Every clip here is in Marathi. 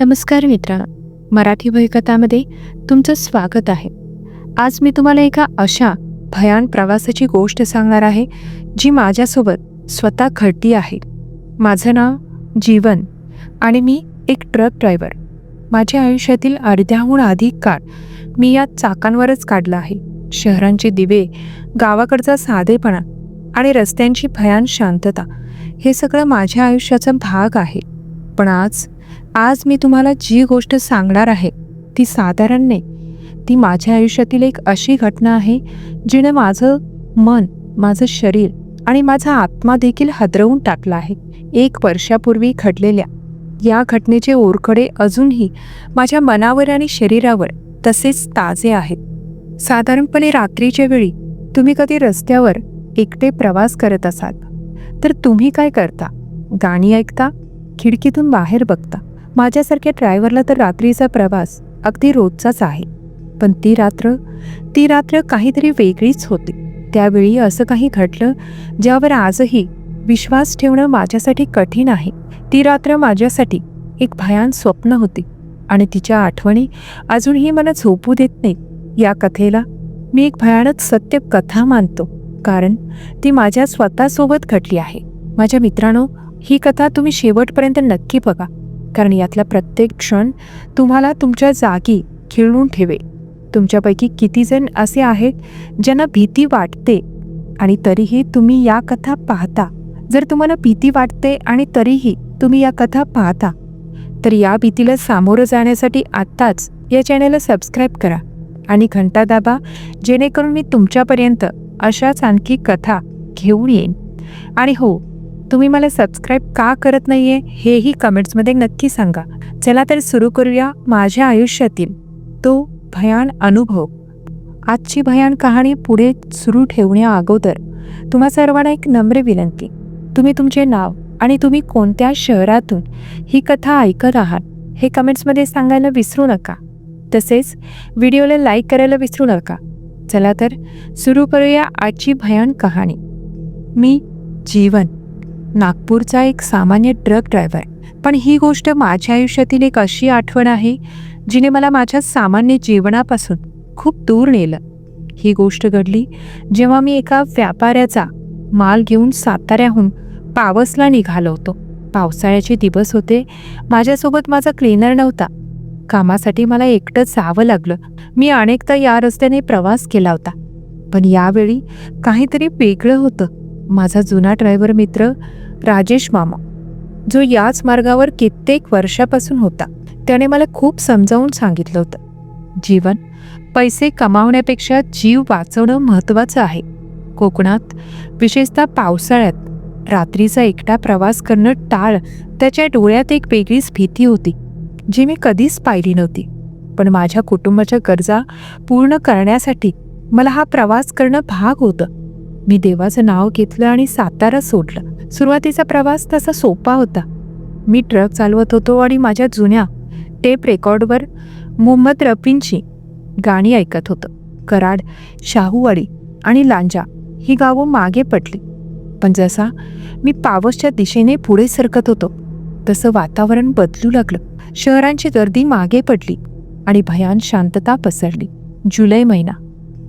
नमस्कार मित्रा मराठी भयकथामध्ये तुमचं स्वागत आहे. आज मी तुम्हाला एका अशा भयान प्रवासाची गोष्ट सांगणार आहे जी माझ्यासोबत स्वतः घडली आहे. माझं नाव जीवन आणि मी एक ट्रक ड्रायव्हर. माझ्या आयुष्यातील अर्ध्याहून अधिक काळ मी या चाकांवरच काढला आहे. शहरांचे दिवे गावाकडचा साधेपणा आणि रस्त्यांची भयान शांतता हे सगळं माझ्या आयुष्याचा भाग आहे. पण आज आज मी तुम्हाला जी गोष्ट सांगणार आहे ती साधारण नाही. ती माझ्या आयुष्यातील एक अशी घटना आहे जिने माझं मन माझं शरीर आणि माझा आत्मा देखील हदरवून टाकला आहे. एक वर्षापूर्वी घडलेल्या या घटनेचे ओरखडे अजूनही माझ्या मनावर आणि शरीरावर तसेच ताजे आहेत. साधारणपणे रात्रीच्या वेळी तुम्ही कधी रस्त्यावर एकटे प्रवास करत असाल तर तुम्ही काय करता? गाणी ऐकता? खिडकीतून बाहेर बघता? माझ्यासारख्या ड्रायव्हरला तर रात्रीचा प्रवास अगदी रोजचाच आहे. पण ती रात्र ती रात्र काहीतरी वेगळीच होती. त्यावेळी असं काही घडलं ज्यावर आजही विश्वास ठेवणं माझ्यासाठी कठीण आहे. ती रात्र माझ्यासाठी एक भयान स्वप्न होती आणि तिच्या आठवणी अजूनही मला झोपू देत नाही या कथेला मी एक भयानक सत्य कथा मानतो कारण ती माझ्या स्वतःसोबत घडली आहे. माझ्या मित्रांनो ही कथा तुम्ही शेवटपर्यंत नक्की बघा. कारण यातला प्रत्येक क्षण तुम्हाला तुमच्या जागी खिळून ठेवे तुमच्यापैकी कितीजण असे आहेत ज्यांना भीती वाटते आणि तरीही तुम्ही या कथा पाहता. जर तुम्हाला भीती वाटते आणि तरीही तुम्ही या कथा पाहता तर या भीतीला सामोरं जाण्यासाठी आत्ताच या चॅनलला सबस्क्राईब करा आणि घंटा दाबा जेणेकरून मी तुमच्यापर्यंत अशाच आणखी कथा घेऊन येईन. आणि हो तुम्ही मला सबस्क्राईब का करत नाहीये हेही कमेंट्समध्ये नक्की सांगा. चला तर सुरू करूया माझ्या आयुष्यातील तो भयान अनुभव. आजची भयान कहाणी पुढे सुरू ठेवण्या अगोदर तुम्हा सर्वांना एक नम्र विनंती. तुम्ही तुमचे नाव आणि तुम्ही कोणत्या शहरातून ही कथा ऐकत आहात हे कमेंट्समध्ये सांगायला विसरू नका. तसेच व्हिडिओला लाईक करायला विसरू नका. चला तर सुरू करूया आजची भयान कहाणी. मी जीवन. नागपूरचा एक सामान्य ट्रक ड्रायव्हर पण ही गोष्ट माझ्या आयुष्यातील एक अशी आठवण आहे जिने मला माझ्या सामान्य जीवनापासून खूप दूर नेलं. ही गोष्ट घडली जेव्हा मी एका व्यापाऱ्याचा माल घेऊन साताऱ्याहून पावसला निघालो होतो. पावसाळ्याचे दिवस होते माझ्यासोबत माझा क्लीनर नव्हता. कामासाठी मला एकटं जावं लागलं. मी अनेकदा या रस्त्याने प्रवास केला होता. पण यावेळी काहीतरी वेगळं होतं. माझा जुना ड्रायव्हर मित्र राजेश मामा जो याच मार्गावर कित्येक वर्षापासून होता. त्याने मला खूप समजावून सांगितलं होतं. जीवन पैसे कमावण्यापेक्षा जीव वाचवणं महत्त्वाचं आहे. कोकणात विशेषतः पावसाळ्यात रात्रीचा एकटा प्रवास करणं टाळ त्याच्या डोळ्यात एक वेगळीच भीती होती जी मी कधीच पाहिली नव्हती. पण माझ्या कुटुंबाच्या गरजा पूर्ण करण्यासाठी मला हा प्रवास करणं भाग होतं. मी देवाचं नाव घेतलं आणि सातारा सोडलं. सुरुवातीचा प्रवास तसा सोपा होता. मी ट्रक चालवत होतो आणि माझ्या जुन्या टेप रेकॉर्डवर मोहम्मद रफींची गाणी ऐकत होतं. कराड शाहूवाडी आणि लांजा ही गावं मागे पडली. पण जसा मी पावसच्या दिशेने पुढे सरकत होतो तसं वातावरण बदलू लागलं. शहरांची गर्दी मागे पडली आणि भयान शांतता पसरली. जुलै महिना.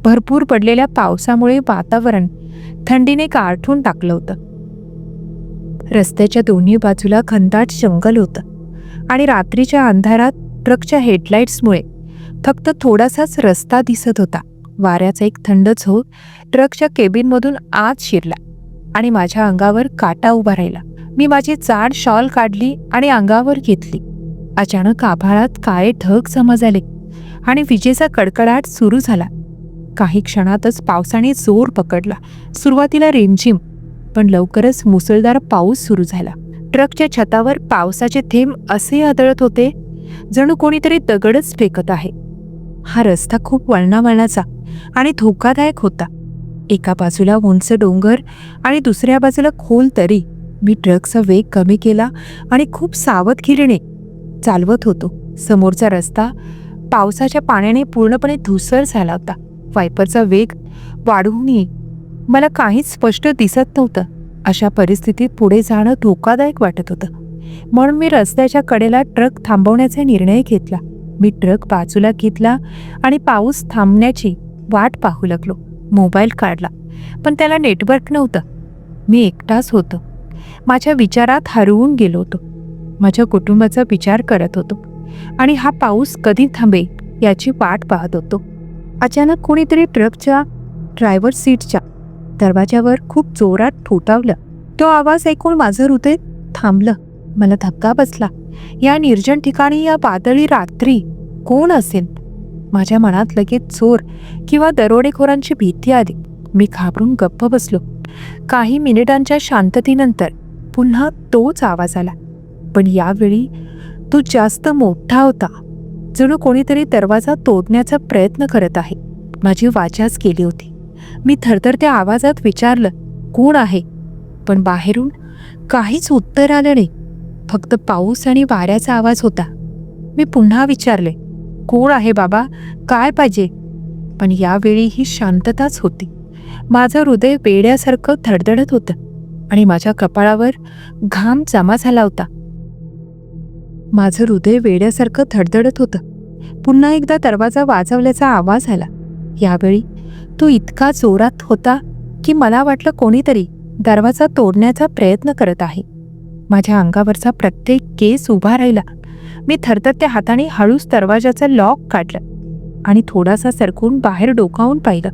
भरपूर पडलेल्या पावसामुळे वातावरण थंडीने गारठून टाकलं होतं. रस्त्याच्या दोन्ही बाजूला घनदाट जंगल होतं आणि रात्रीच्या अंधारात ट्रकच्या हेडलाईट्समुळे फक्त थोडासाच रस्ता दिसत होता. वाऱ्याचा एक थंड झोप ट्रकच्या केबिनमधून आत शिरला आणि माझ्या अंगावर काटा उभा राहिला. मी माझी जाड शॉल काढली आणि अंगावर घेतली. अचानक आभाळात काळे ढग जमा झाले आणि विजेचा कडकडाट सुरू झाला. काही क्षणातच पावसाने जोर पकडला. सुरुवातीला रिमझिम पण लवकरच मुसळधार पाऊस सुरू झाला. ट्रकच्या छतावर पावसाचे थेंब असे आदळत होते जणू कोणीतरी दगडच फेकत आहे. हा रस्ता खूप वळणावळणाचा आणि धोकादायक होता. एका बाजूला उंच डोंगर आणि दुसऱ्या बाजूला खोल तरी मी ट्रकचा वेग कमी केला आणि खूप सावधगिरीने चालवत होतो. समोरचा रस्ता पावसाच्या पाण्याने पूर्णपणे धुसर झाला होता. वायपरचा वेग वाढवूनही मला काहीच स्पष्ट दिसत नव्हतं. अशा परिस्थितीत पुढे जाणं धोकादायक वाटत होतं. म्हणून मी रस्त्याच्या कडेला ट्रक थांबवण्याचा निर्णय घेतला. मी ट्रक बाजूला घेतला आणि पाऊस थांबण्याची वाट पाहू लागलो. मोबाईल काढला पण त्याला नेटवर्क नव्हतं. मी एकटाच होतो. माझ्या विचारात हरवून गेलो होतो. माझ्या कुटुंबाचा विचार करत होतो. आणि हा पाऊस कधी थांबेल याची वाट पाहत होतो. अचानक कोणीतरी ट्रकच्या ड्रायव्हर सीटच्या दरवाजावर खूप जोरात ठोठावलं. तो आवाज ऐकून माझं हृदय थांबलं. मला धक्का बसला. या निर्जन ठिकाणी या पातळी रात्री कोण असेल? माझ्या मनात लगेच चोर किंवा दरोडेखोरांची भीती आली. मी घाबरून गप्प बसलो. काही मिनिटांच्या शांततेनंतर पुन्हा तोच आवाज आला. पण यावेळी तो जास्त मोठा होता. जणू कोणीतरी दरवाजा तोडण्याचा प्रयत्न करत आहे. माझी वाचाच केली होती. मी थरथरत्या आवाजात विचारलं कोण आहे? पण बाहेरून काहीच उत्तर आलं नाही. फक्त पाऊस आणि वाऱ्याचा आवाज होता. मी पुन्हा विचारले कोण आहे बाबा? काय पाहिजे? पण यावेळी ही शांतताच होती. माझं हृदय वेड्यासारखं धडधडत होतं आणि माझ्या कपाळावर घाम जमा झाला होता. माझं हृदय वेड्यासारखं धडधडत होतं. पुन्हा एकदा दरवाजा वाजवल्याचा आवाज आला. यावेळी तो इतका जोरात होता की मला वाटलं कोणीतरी दरवाजा तोडण्याचा प्रयत्न करत आहे. माझ्या अंगावरचा प्रत्येक केस उभा राहिला. मी थरथरत्या हाताने हळूच दरवाजाचं लॉक काढलं आणि थोडासा सरकून बाहेर डोकावून पाहिलं.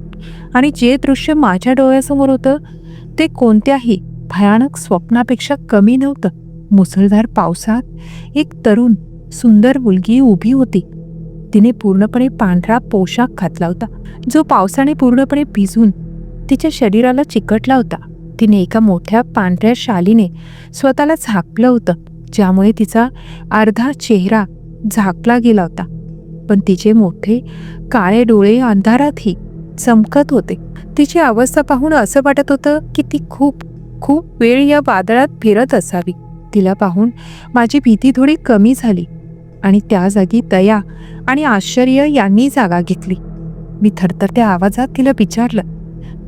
आणि जे दृश्य माझ्या डोळ्यासमोर होतं ते कोणत्याही भयानक स्वप्नापेक्षा कमी नव्हतं. मुसळधार पावसात एक तरुण सुंदर मुलगी उभी होती. तिने पूर्णपणे पांढरा पोशाख घातला होता जो पावसाने पूर्णपणे भिजून तिच्या शरीराला चिकटला होता. तिने एका मोठ्या पांढऱ्या शालीने स्वतःला झाकलं होतं ज्यामुळे तिचा अर्धा चेहरा झाकला गेला होता. पण तिचे मोठे काळे डोळे अंधारातही चमकत होते. तिची अवस्था पाहून असं वाटत होतं की ती खूप खूप वेळ या वादळात फिरत असावी. तिला पाहून माझी भीती थोडी कमी झाली आणि त्या जागी दया आणि आश्चर्य यांनी जागा घेतली. मी थरथरत्या आवाजात तिला विचारलं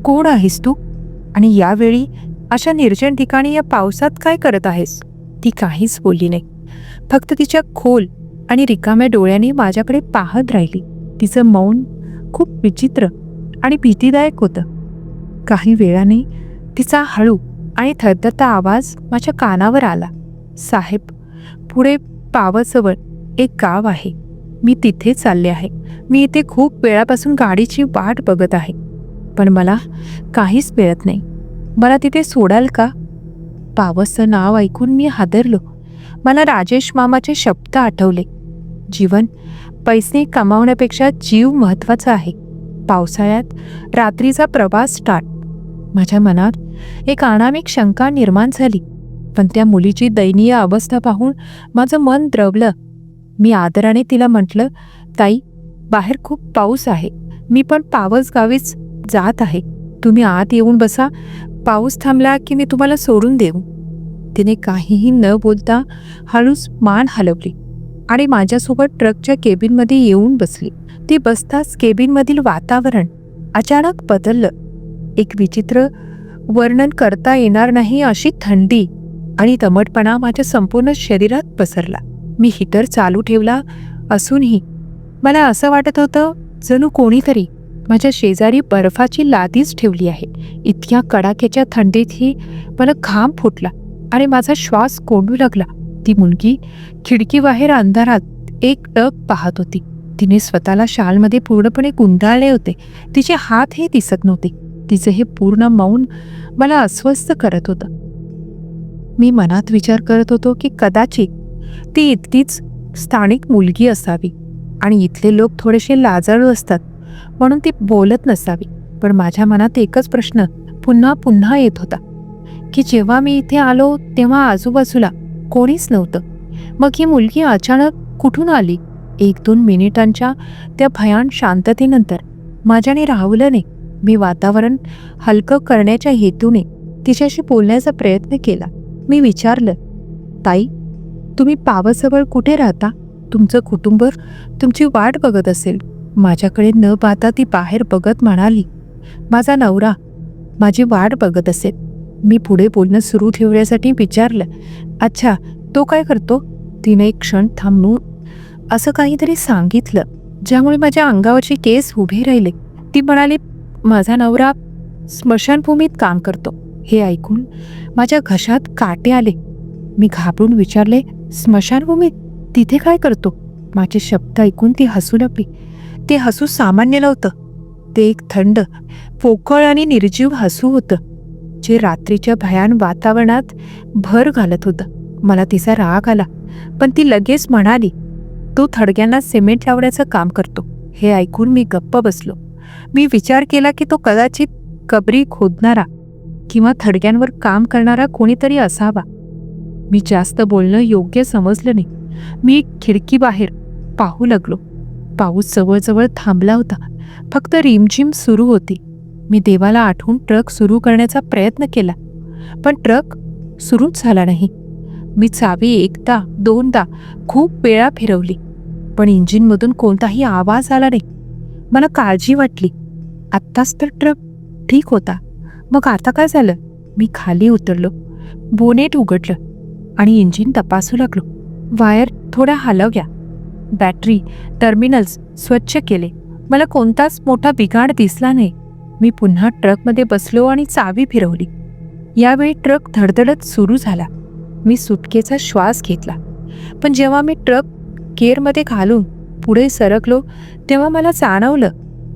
कोण आहेस तू? आणि यावेळी अशा निर्जन ठिकाणी या पावसात काय करत आहेस? ती काहीच बोलली नाही. फक्त तिच्या खोल आणि रिकाम्या डोळ्यांनी माझ्याकडे पाहत राहिली. तिचं मौन खूप विचित्र आणि भीतीदायक होतं. काही वेळाने तिचा हळू आणि थरथरता आवाज माझ्या कानावर आला. साहेब पुढे पावजवळ एक गाव आहे. मी तिथे चालले आहे. मी इथे खूप वेळापासून गाडीची वाट बघत आहे. पण मला काहीच मिळत नाही. मला तिथे सोडाल का? पावसचं नाव ऐकून मी हादरलो. मला राजेश मामाचे शब्द आठवले. जीवन पैसे कमावण्यापेक्षा जीव महत्त्वाचा आहे. पावसाळ्यात रात्रीचा प्रवास स्टार्ट माझ्या मनात एक अनामिक शंका निर्माण झाली. पण त्या मुलीची दयनीय अवस्था पाहून माझं मन द्रवलं. मी आदराने तिला म्हटलं ताई बाहेर खूप पाऊस आहे. मी पण पावस गावीच जात आहे. तुम्ही आत येऊन बसा. पाऊस थांबला की मी तुम्हाला सोडून देऊ. तिने काहीही न बोलता हळूच मान हलवली आणि माझ्यासोबत ट्रकच्या केबिनमध्ये येऊन बसली. ती बसताच केबिनमधील वातावरण अचानक बदललं. एक विचित्र वर्णन करता येणार नाही अशी थंडी. आणि दमटपणा माझ्या संपूर्ण शरीरात पसरला. मी हीटर चालू ठेवला असूनही मला असं वाटत होतं जणू कोणीतरी माझ्या शेजारी बर्फाची लादीच ठेवली आहे. इतक्या कडाक्याच्या थंडीतही मला घाम फुटला आणि माझा श्वास कोंडू लागला. ती मुलगी खिडकीबाहेर अंधारात एक टक पाहत होती. तिने स्वतःला शालमध्ये पूर्णपणे गुंडाळले होते. तिचे हातही दिसत नव्हते. तिचं हे पूर्ण मौन मला अस्वस्थ करत होतं. मी मनात विचार करत होतो की कदाचित ती इतकीच स्थानिक मुलगी असावी. आणि इथले लोक थोडेसे लाजाळू असतात म्हणून ती बोलत नसावी. पण माझ्या मनात एकच प्रश्न पुन्हा पुन्हा येत होता की जेव्हा मी इथे आलो तेव्हा आजूबाजूला कोणीच नव्हतं. मग ही मुलगी अचानक कुठून आली? एक दोन मिनिटांच्या त्या भयान शांततेनंतर. माझ्याने राहुलने मी वातावरण हलकं करण्याच्या हेतूने तिच्याशी बोलण्याचा प्रयत्न केला. मी विचारलं ताई तुम्ही पावसाजवळ कुठे राहता? तुमचं कुटुंब तुमची वाट बघत असेल. माझ्याकडे न पाहता ती बाहेर बघत म्हणाली माझा नवरा माझी वाट बघत असेल. मी पुढे बोलणं सुरू ठेवण्यासाठी विचारलं अच्छा तो काय करतो? तिने एक क्षण थांबून असं काहीतरी सांगितलं ज्यामुळे माझ्या अंगावरचे केस उभे राहिले. ती म्हणाली माझा नवरा स्मशानभूमीत काम करतो. हे ऐकून माझ्या घशात काटे आले. मी घाबरून विचारले स्मशानभूमीत तिथे काय करतो? माझे शब्द ऐकून ती हसू लागली. ते हसू सामान्य नव्हतं. ते एक थंड पोकळ आणि निर्जीव हसू होतं जे रात्रीच्या भयान वातावरणात भर घालत होतं. मला तिचा राग आला पण ती लगेच म्हणाली तो थडग्यांना सिमेंट लावण्याचं काम करतो. हे ऐकून मी गप्प बसलो. मी विचार केला की तो कदाचित कबरी खोदणारा किंवा थडग्यांवर काम करणारा कोणीतरी असावा. मी जास्त बोलणं योग्य समजलं नाही. मी खिडकी बाहेर पाहू लागलो. पाऊस जवळजवळ थांबला होता. फक्त रिमझिम सुरू होती. मी देवाला आठवून ट्रक सुरू करण्याचा प्रयत्न केला. पण ट्रक सुरूच झाला नाही. मी चावी एकदा दोनदा खूप वेळा फिरवली. पण इंजिनमधून कोणताही आवाज आला नाही. मला काळजी वाटली. आत्ताच तर ट्रक ठीक होता. मग आता काय झालं? मी खाली उतरलो. बोनेट उघडलं आणि इंजिन तपासू लागलो. वायर थोड्या हलवल्या. बॅटरी टर्मिनल्स स्वच्छ केले. मला कोणताच मोठा बिघाड दिसला नाही. मी पुन्हा ट्रकमध्ये बसलो आणि चावी फिरवली. यावेळी ट्रक धडधडत सुरू झाला. मी सुटकेचा श्वास घेतला. पण जेव्हा मी ट्रक केअरमध्ये घालून पुढे सरकलो तेव्हा मला जाणवलं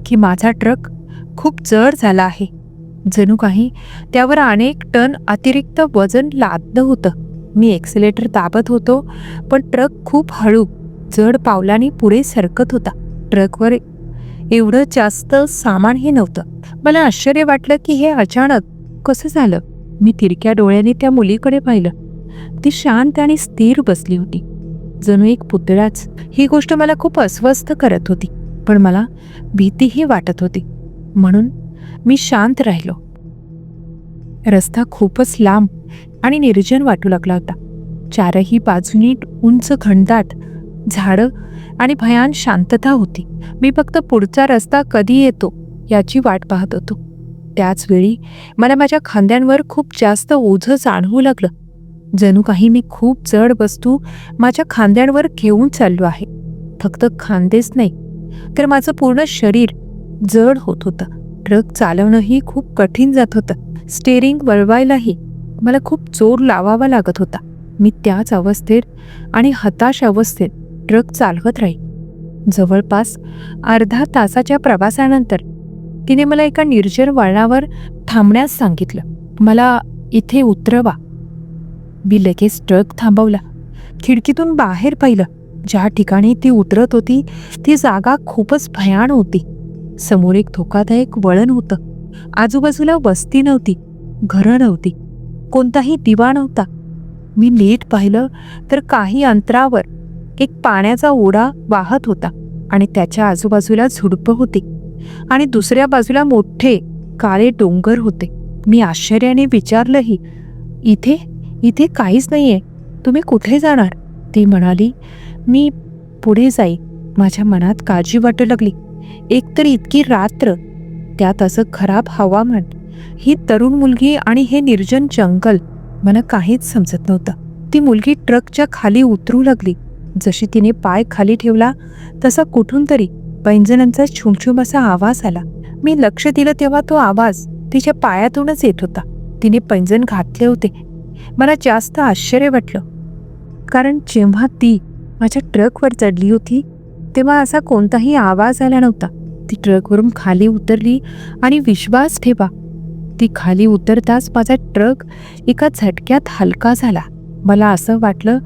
की माझा ट्रक खूप जड झाला आहे. जणू काही त्यावर अनेक टन अतिरिक्त वजन लादलं होतं. मी एक्सिलेटर दाबत होतो पण ट्रक खूप हळू जड पावलाने पुढे सरकत होता. ट्रकवर एवढं जास्त सामानही नव्हतं. मला आश्चर्य वाटलं की हे अचानक कसं झालं? मी तिरक्या डोळ्याने त्या मुलीकडे पाहिलं. ती शांत आणि स्थिर बसली होती. जणू एक पुतळाच. ही गोष्ट मला खूप अस्वस्थ करत होती पण मला भीतीही वाटत होती. म्हणून मी शांत राहिलो. रस्ता खूपच लांब आणि निर्जन वाटू लागला होता. चारही बाजूनी उंच घनदाट झाडं आणि भयान शांतता होती. मी फक्त पुढचा रस्ता कधी येतो याची वाट पाहत होतो. त्याचवेळी मला माझ्या खांद्यांवर खूप जास्त ओझं जाणवू लागलं. जणू काही मी खूप जड वस्तू माझ्या खांद्यांवर घेऊन चाललो आहे. फक्त खांदेच नाही तर माझं पूर्ण शरीर जड होत होतं. ट्रक चालवणंही खूप कठीण जात होतं. स्टेअरिंग वळवायलाही मला खूप जोर लावावा लागत होता. मी त्याच अवस्थेत आणि हताश अवस्थेत ट्रक चालवत राही. जवळपास अर्धा तासाच्या प्रवासानंतर तिने मला एका निर्जर वळणावर थांबण्यास सांगितलं. मला इथे उतरवा. मी लगेच ट्रक थांबवला. खिडकीतून बाहेर पाहिलं. ज्या ठिकाणी ती उतरत होती ती जागा खूपच भयान होती. समोर एक धोकादायक वळण होतं. आजूबाजूला वस्ती नव्हती घरं नव्हती कोणताही दिवा नव्हता. मी नीट पाहिलं तर काही अंतरावर एक पाण्याचा ओढा वाहत होता आणि त्याच्या आजूबाजूला झुडपं होती आणि दुसऱ्या बाजूला मोठे काळे डोंगर होते. मी आश्चर्याने विचारलंही इथे? इथे काहीच नाही आहे तुम्ही कुठे जाणार? ती म्हणाली मी पुढे जाई. माझ्या मनात काळजी वाटू लागली. एकतर इतकी रात्र. त्यात असं खराब हवामान. ही तरुण मुलगी आणि हे निर्जन जंगल मला काहीच समजत नव्हतं. ती मुलगी ट्रकच्या खाली उतरू लागली. जशी तिने पाय खाली ठेवला तसा कुठून तरी पैंजणांचा छुमछुम असा आवाज आला. मी लक्ष दिलं तेव्हा तो आवाज तिच्या पायातूनच येत होता. तिने पैंजण घातले होते. मला जास्त आश्चर्य वाटलं. कारण जेव्हा ती माझ्या ट्रकवर चढली होती तेव्हा असा कोणताही आवाज आला नव्हता. ती ट्रकवरून खाली उतरली आणि विश्वास ठेवा. ती खाली उतरताच माझा ट्रक एका झटक्यात हलका झाला. मला असं वाटलं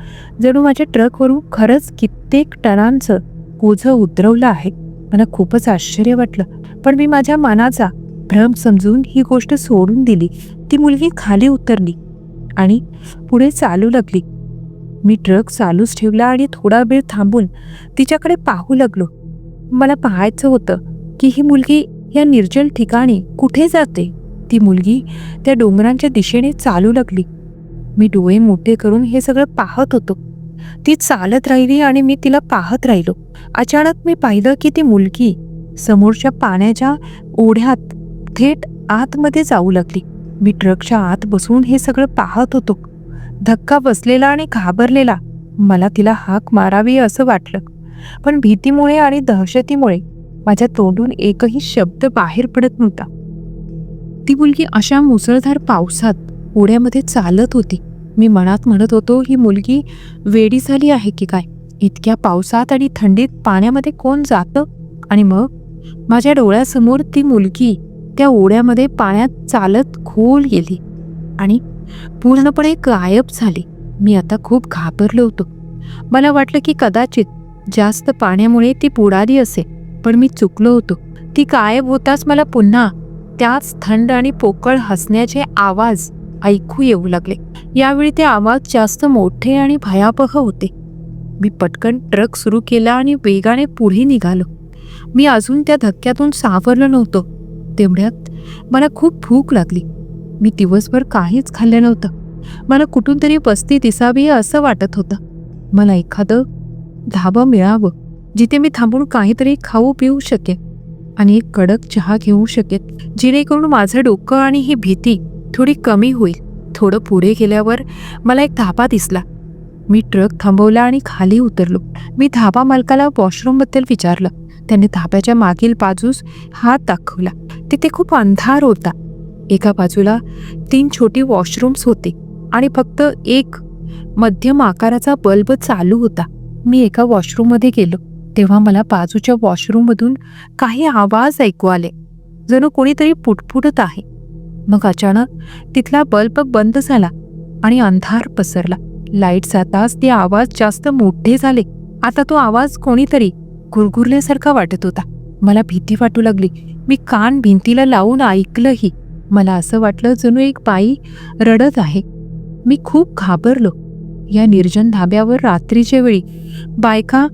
जणू माझ्या ट्रकवरून खरंच कित्येक टनांचं ओझं उतरवलं आहे. मला खूपच आश्चर्य वाटलं पण मी माझ्या मनाचा भ्रम समजून ही गोष्ट सोडून दिली. ती मुलगी खाली उतरली आणि पुढे चालू लागली. मी ट्रक चालूच ठेवला आणि थोडा वेळ थांबून तिच्याकडे पाहू लागलो. मला पाहायचं होतं की ही मुलगी या निर्जल ठिकाणी कुठे जाते. ती मुलगी त्या डोंगरांच्या दिशेने चालू लागली. मी डोळे मोठे करून हे सगळं पाहत होतो. ती चालत राहिली आणि मी तिला पाहत राहिलो. अचानक मी पाहिलं की ती मुलगी समोरच्या पाण्याच्या ओढ्यात थेट आतमध्ये जाऊ लागली. मी ट्रकच्या आत बसून हे सगळं पाहत होतो. धक्का बसलेला आणि घाबरलेला. मला तिला हाक मारावी असं वाटलं. पण भीतीमुळे आणि दहशतीमुळे माझ्या तोंडून एकही शब्द बाहेर पडत नव्हता. ती मुलगी अशा मुसळधार पावसात ओढ्यामध्ये चालत होती. मी मनात म्हणत होतो ही मुलगी वेडी झाली आहे की काय? इतक्या पावसात आणि थंडीत पाण्यामध्ये कोण जातं? आणि मग? माझ्या डोळ्यासमोर ती मुलगी त्या ओढ्यामध्ये पाण्यात चालत खोल गेली आणि पूर्णपणे गायब झाली. मी आता खूप घाबरलो होतो. मला वाटलं की कदाचित जास्त पाण्यामुळे ती बुडाली असे पण मी चुकलो होतो. ती गायब होताच मला पुन्हा त्याच थंड आणि पोकळ हसण्याचे आवाज ऐकू येऊ लागले. यावेळी ते आवाज जास्त मोठे आणि भयावह होते. मी पटकन ट्रक सुरू केला आणि वेगाने पुढे निघालो. मी अजून त्या धक्क्यातून सावरलो नव्हतो. तेवढ्यात मला खूप भूक लागली. मी दिवसभर काहीच खाल्लं नव्हतं. मला कुठून तरी पस्ती दिसावी असं वाटत होतं. मला एखादं धाबा मिळावं जिथे मी थांबून काहीतरी खाऊ पिऊ शकेन आणि एक कडक चहा घेऊ शकेन जेणेकरून माझं डोकं आणि ही भीती थोडी कमी होईल. थोडं पुढे गेल्यावर मला एक धाबा दिसला. मी ट्रक थांबवला आणि खाली उतरलो. मी धाबा मालकाला वॉशरूमबद्दल विचारलं. त्याने धाब्याच्या मागील बाजूस हात दाखवला. तिथे खूप अंधार होता. एका बाजूला तीन छोटी वॉशरूम्स होते आणि फक्त एक मध्यम आकाराचा बल्ब चालू होता. मी एका वॉशरूममध्ये गेलो. तेव्हा मला बाजूच्या वॉशरूममधून काही आवाज ऐकू आले. जणू कोणीतरी पुटपुटत आहे. मग अचानक तिथला बल्ब बंद झाला आणि अंधार पसरला. लाइट जाताच ते आवाज जास्त मोठे झाले. आता तो आवाज कोणीतरी गुरगुरल्यासारखा वाटत होता. मला भीती वाटू लागली. मी कान भिंतीला लावून ऐकलंही. मला असं वाटलं जणू एक बाई रडत आहे. मी खूप घाबरलो. या निर्जन धाब्यावर रात्रीच्या वेळी बायका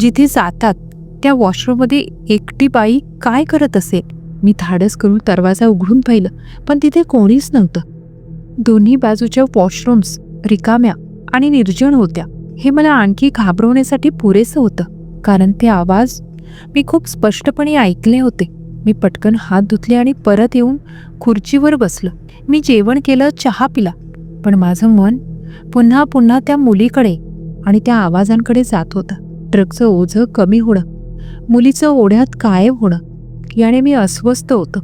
जिथे जातात त्या वॉशरूममध्ये एकटी बाई काय करत असेल? मी धाडस करून दरवाजा उघडून पाहिलं पण तिथे कोणीच नव्हतं. दोन्ही बाजूच्या वॉशरूम्स रिकाम्या आणि निर्जन होत्या. हे मला आणखी घाबरवण्यासाठी पुरेसं होतं कारण ते आवाज मी खूप स्पष्टपणे ऐकले होते. मी पटकन हात धुतले आणि परत येऊन खुर्चीवर बसलो. मी जेवण केलं चहा पिला पण माझं मन पुन्हा पुन्हा त्या मुलीकडे आणि त्या आवाजांकडे जात होतं. ट्रकचं ओझं कमी होणं मुलीचं ओढ्यात कायम होणं याने मी अस्वस्थ होतो.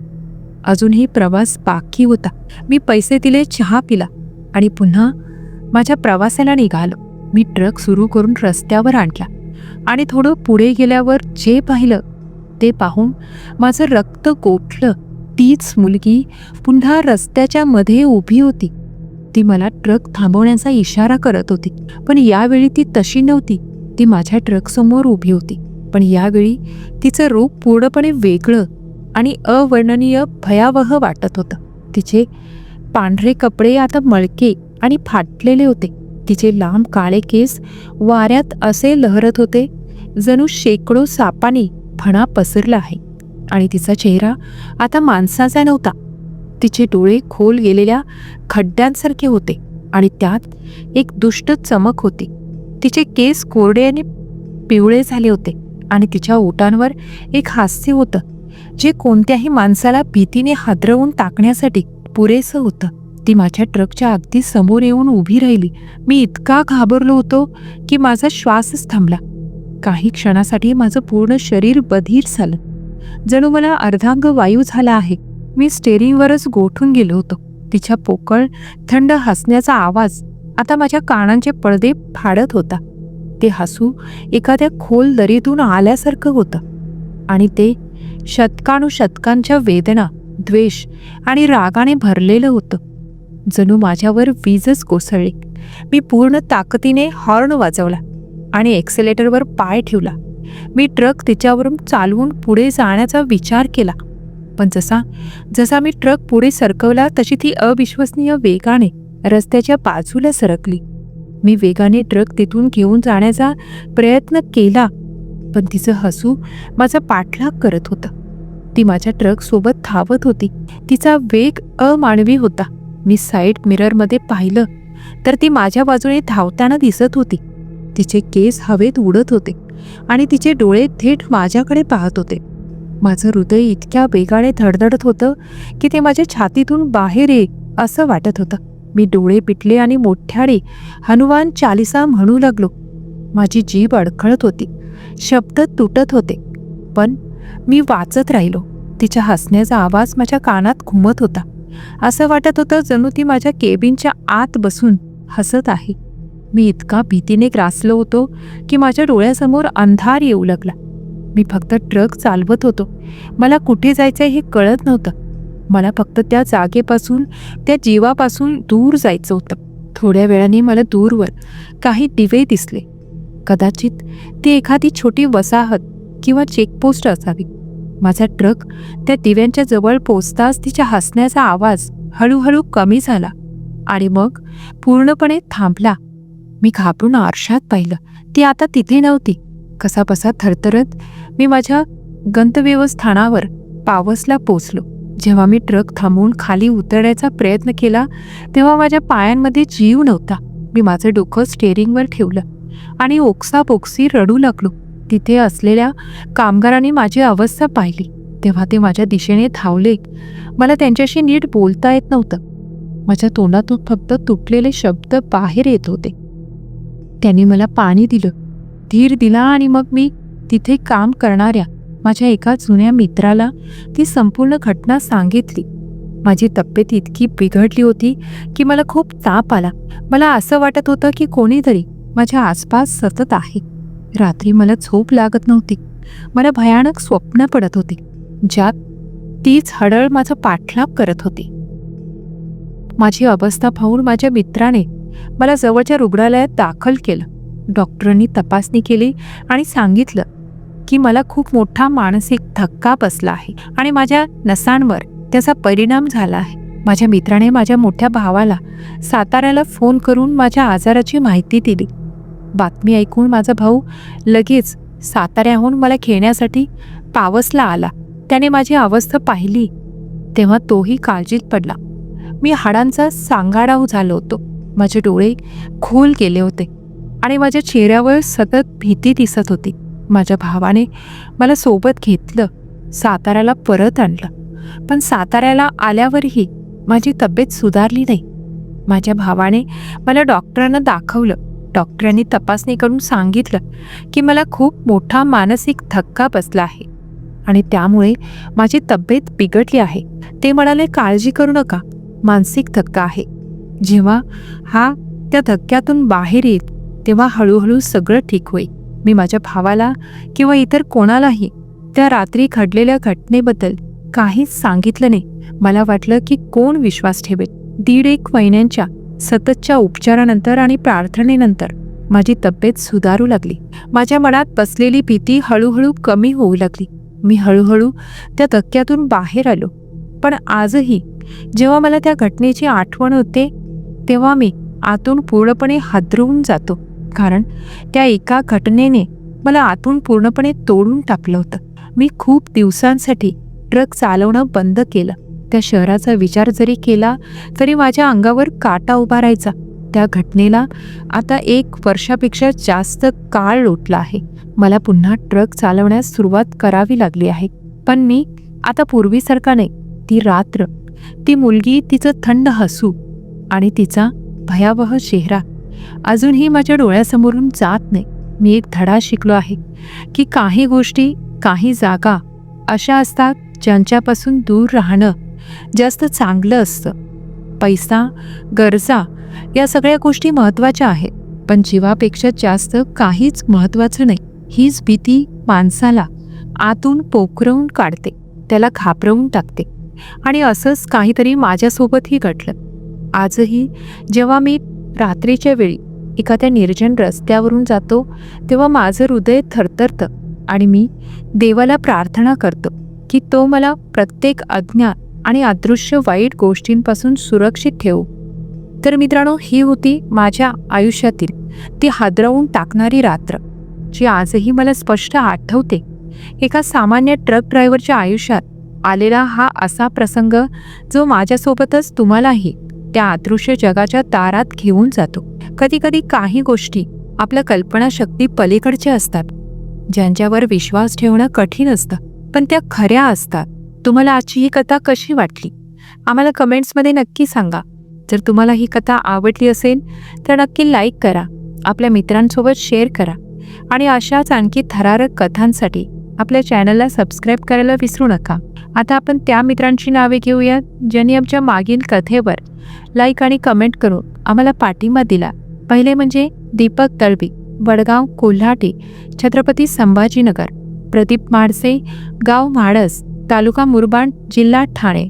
अजूनही प्रवास बाकी होता. मी पैसे दिले चहा पिला आणि पुन्हा माझ्या प्रवासाला निघालो. मी ट्रक सुरू करून रस्त्यावर आणला आणि थोडं पुढे गेल्यावर जे पाहिलं ते पाहून माझं रक्त गोठलं तीच मुलगी पुन्हा रस्त्याच्या मध्ये उभी होती. ती मला ट्रक थांबवण्याचा इशारा करत होती. पण यावेळी ती तशी नव्हती. ती माझ्या ट्रकसमोर उभी होती. पण यावेळी तिचं रूप पूर्णपणे वेगळं आणि अवर्णनीय भयावह वाटत होतं. तिचे पांढरे कपडे आता मळके आणि फाटलेले होते. तिचे लांब काळे केस वाऱ्यात असे लहरत होते जणू शेकडो सापाने फणा पसरला आहे. आणि तिचा चेहरा आता माणसाचा नव्हता. तिचे डोळे खोल गेलेल्या खड्ड्यांसारखे होते आणि त्यात एक दुष्ट चमक होती. तिचे केस कोरडे आणि पिवळे झाले होते आणि तिच्या ओटांवर एक हास्य होतं जे कोणत्याही माणसाला भीतीने हादरवून टाकण्यासाठी पुरेसं होतं. ती माझ्या ट्रकच्या अगदी समोर येऊन उभी राहिली. मी इतका घाबरलो होतो की माझा श्वासच थांबला. काही क्षणासाठी माझं पूर्ण शरीर बधीर झालं. जणू मला अर्धांग वायू झाला आहे. मी स्टेरिंगवरच गोठून गेलो होतो. तिच्या पोकळ थंड हसण्याचा आवाज आता माझ्या कानांचे पडदे फाडत होता. ते हसू एखाद्या खोल दरीतून आल्यासारखं होतं. आणि ते शतकानुशतकांच्या वेदना द्वेष आणि रागाने भरलेलं होतं. जणू माझ्यावर वीजच कोसळली. मी पूर्ण ताकदीने हॉर्न वाजवला. आणि एक्सेलेटरवर पाय ठेवला. मी ट्रक तिच्यावरून चालवून पुढे जाण्याचा विचार केला. पण जसा जसा मी ट्रक पुढे सरकवला तशी ती अविश्वसनीय वेगाने रस्त्याच्या बाजूला सरकली. मी वेगाने ट्रक तिथून घेऊन जाण्याचा प्रयत्न केला पण तिचं हसू माझा पाठलाग करत होतं. ती माझ्या ट्रकसोबत धावत होती. तिचा वेग अमानवी होता. मी साईड मिररमध्ये पाहिलं तर ती माझ्या बाजूने धावताना दिसत होती. तिचे केस हवेत उडत होते आणि तिचे डोळे थेट माझ्याकडे पाहत होते. माझं हृदय इतक्या वेगाने धडधडत होतं की ते माझ्या छातीतून बाहेर ये असं वाटत होतं. मी डोळे पिटले आणि मोठ्याने हनुमान चालिसा म्हणू लागलो. माझी जीभ अडखळत होती. शब्द तुटत होते. पण मी वाचत राहिलो. तिच्या हसण्याचा आवाज माझ्या कानात घुमत होता. असं वाटत होतं जणू ती माझ्या केबिनच्या आत बसून हसत आहे. मी इतका भीतीने ग्रासलो होतो की माझ्या डोळ्यासमोर अंधार येऊ लागला. मी फक्त ट्रक चालवत होतो. मला कुठे जायचं हे कळत नव्हतं. मला फक्त त्या जागेपासून त्या जीवापासून दूर जायचं होतं. थोड्या वेळाने मला दूरवर काही दिवे दिसले. कदाचित ती एखादी छोटी वसाहत किंवा चेकपोस्ट असावी. माझा ट्रक त्या दिव्यांच्या जवळ पोचताच तिच्या हसण्याचा आवाज हळूहळू कमी झाला आणि मग पूर्णपणे थांबला. मी घाबरून आरशात पाहिलं. ती आता तिथे नव्हती. कसाबसा थरथरत मी माझ्या गंतव्यस्थानावर पावसला पोचलो. जेव्हा मी ट्रक थांबवून खाली उतरण्याचा प्रयत्न केला तेव्हा माझ्या पायांमध्ये जीव नव्हता. मी माझं डोकं स्टेअरिंगवर ठेवलं आणि ओक्साबोक्सी रडू लागलो. तिथे असलेल्या कामगारांनी माझी अवस्था पाहिली. तेव्हा ते माझ्या दिशेने धावले. मला त्यांच्याशी नीट बोलता येत नव्हतं. माझ्या तोंडातून फक्त तुटलेले शब्द बाहेर येत होते. त्याने मला पाणी दिलं. धीर दिला आणि मग मी तिथे काम करणाऱ्या माझ्या एका जुन्या मित्राला ती संपूर्ण घटना सांगितली. माझी तब्येत इतकी बिघडली होती की मला खूप ताप आला. मला असं वाटत होतं की कोणीतरी माझ्या आसपास सतत आहे. रात्री मला झोप लागत नव्हती. मला भयानक स्वप्न पडत होती. ज्यात तीच हडळ माझा पाठलाग करत होती. माझी अवस्था पाहून माझ्या मित्राने मला जवळच्या रुग्णालयात दाखल केलं. डॉक्टरांनी तपासणी केली आणि सांगितलं की मला खूप मोठा मानसिक धक्का बसला आहे आणि माझ्या नसांवर त्याचा परिणाम झाला आहे. माझ्या मित्राने माझ्या मोठ्या भावाला साताऱ्याला फोन करून माझ्या आजाराची माहिती दिली. बातमी ऐकून माझा भाऊ लगेच साताऱ्याहून मला खेळण्यासाठी पावसला आला. त्याने माझी अवस्था पाहिली. तेव्हा तोही काळजीत पडला. मी हाडांचा सांगाडाऊ झालो होतो. माझे डोळे खोल गेले होते आणि माझ्या चेहऱ्यावर सतत भीती दिसत होती. माझ्या भावाने मला सोबत घेतलं साताऱ्याला परत आणलं. पण साताऱ्याला आल्यावरही माझी तब्येत सुधारली नाही. माझ्या भावाने मला डॉक्टरांना दाखवलं. डॉक्टरांनी तपासणी करून सांगितलं की मला खूप मोठा मानसिक धक्का बसला आहे आणि त्यामुळे माझी तब्येत बिघडली आहे. ते म्हणाले काळजी करू नका. मानसिक धक्का आहे. जेव्हा हा त्या धक्क्यातून बाहेर येईल तेव्हा हळूहळू सगळं ठीक होईल. मी माझ्या भावाला किंवा इतर कोणालाही त्या रात्री घडलेल्या घटनेबद्दल काहीच सांगितलं नाही. मला वाटलं की कोण विश्वास ठेवेल? दीड एक महिन्यांच्या सततच्या उपचारानंतर आणि प्रार्थनेनंतर माझी तब्येत सुधारू लागली. माझ्या मनात बसलेली भीती हळूहळू कमी होऊ लागली. मी हळूहळू त्या धक्क्यातून बाहेर आलो. पण आजही जेव्हा मला त्या घटनेची आठवण होते तेव्हा मी आतून पूर्णपणे हादरवून जातो. कारण त्या एका घटनेने मला आतून पूर्णपणे तोडून टाकलं होतं. मी खूप दिवसांसाठी ट्रक चालवणं बंद केलं. त्या शहराचा विचार जरी केला तरी माझ्या अंगावर काटा उभा राहायचा. त्या घटनेला आता एक वर्षापेक्षा जास्त काळ लोटला आहे. मला पुन्हा ट्रक चालवण्यास सुरुवात करावी लागली आहे. पण मी आता पूर्वीसारखा नाही. ती रात्र. ती मुलगी तिचं थंड हसू. आणि तिचा भयावह चेहरा. अजूनही माझ्या डोळ्यासमोरून जात नाही. मी एक धडा शिकलो आहे की काही गोष्टी काही जागा अशा असतात ज्यांच्यापासून दूर राहणं जास्त चांगलं असतं. पैसा गरजा या सगळ्या गोष्टी महत्त्वाच्या आहेत पण जीवापेक्षा जास्त काहीच महत्त्वाचं नाही. हीच भीती माणसाला आतून पोखरवून काढते त्याला घाबरवून टाकते. आणि असंच काहीतरी माझ्यासोबतही घडलं. आजही जेव्हा मी रात्रीच्या वेळी एखाद्या निर्जन रस्त्यावरून जातो तेव्हा माझं हृदय थरथरतं आणि मी देवाला प्रार्थना करतो की तो मला प्रत्येक अज्ञान आणि अदृश्य वाईट गोष्टींपासून सुरक्षित ठेवू. तर मित्रांनो ही होती माझ्या आयुष्यातील ती हादरवून टाकणारी रात्र जी आजही मला स्पष्ट आठवते. एका सामान्य ट्रक ड्रायव्हरच्या आयुष्यात आलेला हा असा प्रसंग जो माझ्यासोबतच तुम्हालाही त्या अदृश्य जगाच्या दारात घेऊन जातो. कधी कधी काही गोष्टी आपल्या कल्पनाशक्ती पलीकडच्या असतात. ज्यांच्यावर विश्वास ठेवणं कठीण असतं पण त्या खऱ्या असतात. तुम्हाला आजची ही कथा कशी वाटली? आम्हाला कमेंट्समध्ये नक्की सांगा. जर तुम्हाला ही कथा आवडली असेल तर नक्की लाईक करा. आपल्या मित्रांसोबत शेअर करा. आणि अशाच आणखी थरारक कथांसाठी आपल्या चॅनलला सबस्क्राईब करायला विसरू नका. आता आपण त्या मित्रांची नावे घेऊया ज्यांनी आमच्या मागील कथेवर लाईक आणि कमेंट करून आम्हाला पाठिंबा दिला. पहिले म्हणजे दीपक तळबी वडगाव कोल्हाटी छत्रपती संभाजीनगर प्रदीप माडसे गाव म्हाडस तालुका मुरबाड जिल्हा ठाणे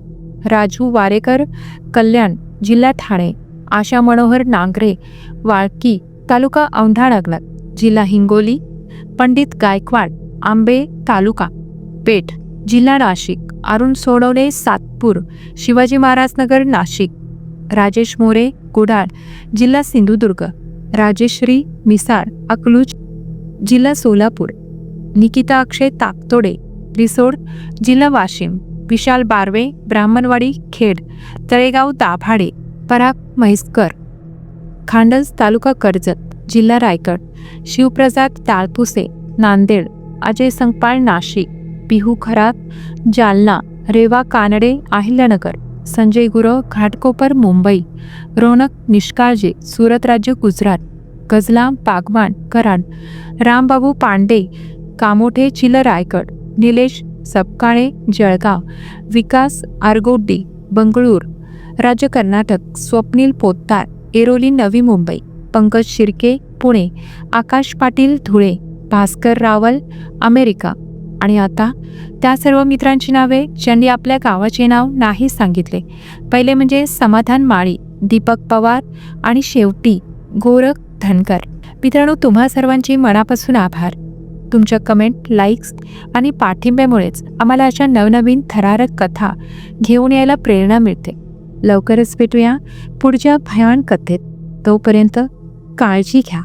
राजू वारेकर कल्याण जिल्हा ठाणे आशा मनोहर नांगरे वाळकी तालुका औंढा नागनाथ जिल्हा हिंगोली पंडित गायकवाड आंबे तालुका पेठ जिल्हा नाशिक. अरुण सोडवणे सातपूर शिवाजी महाराजनगर नाशिक. राजेश मोरे कुडाळ जिल्हा सिंधुदुर्ग. राजेश्री मिसाळ अकलूज जिल्हा सोलापूर. निकिता अक्षय ताकतोडे रिसोड जिल्हा वाशिम. विशाल बारवे ब्राह्मणवाडी खेड. तळेगाव दाभाडे पराग म्हैसकर. खांडस तालुका कर्जत जिल्हा रायगड. शिवप्रसाद ताळपुसे नांदेड. अजय संगपाळ नाशिक. पिहू खरात जालना रेवा कानडे अहिल्यानगर संजय गुरव घाटकोपर मुंबई रोनक निष्काळजे सुरत राज्य गुजरात गजलाम पागवान कराड रामबाबू पांडे कामोठे चिल रायगड निलेश सपकाळे जळगाव विकास आरगोड्डी बंगळूर राज्य कर्नाटक स्वप्नील पोत्तार एरोली नवी मुंबई पंकज शिर्के पुणे आकाश पाटील धुळे भास्कर रावल अमेरिका आणि आता त्या सर्व मित्रांची नावे ज्यांनी आपल्या गावाचे नाव नाही सांगितले. पहिले म्हणजे समाधान माळी दीपक पवार आणि शेवटी गोरख धनकर मित्रांनो तुम्हा सर्वांची मनापासून आभार. तुमच्या कमेंट लाईक्स आणि पाठिंब्यामुळेच आम्हाला अशा नवनवीन थरारक कथा घेऊन यायला प्रेरणा मिळते. लवकरच भेटूया पुढच्या भयान कथेत. तोपर्यंत काळजी घ्या.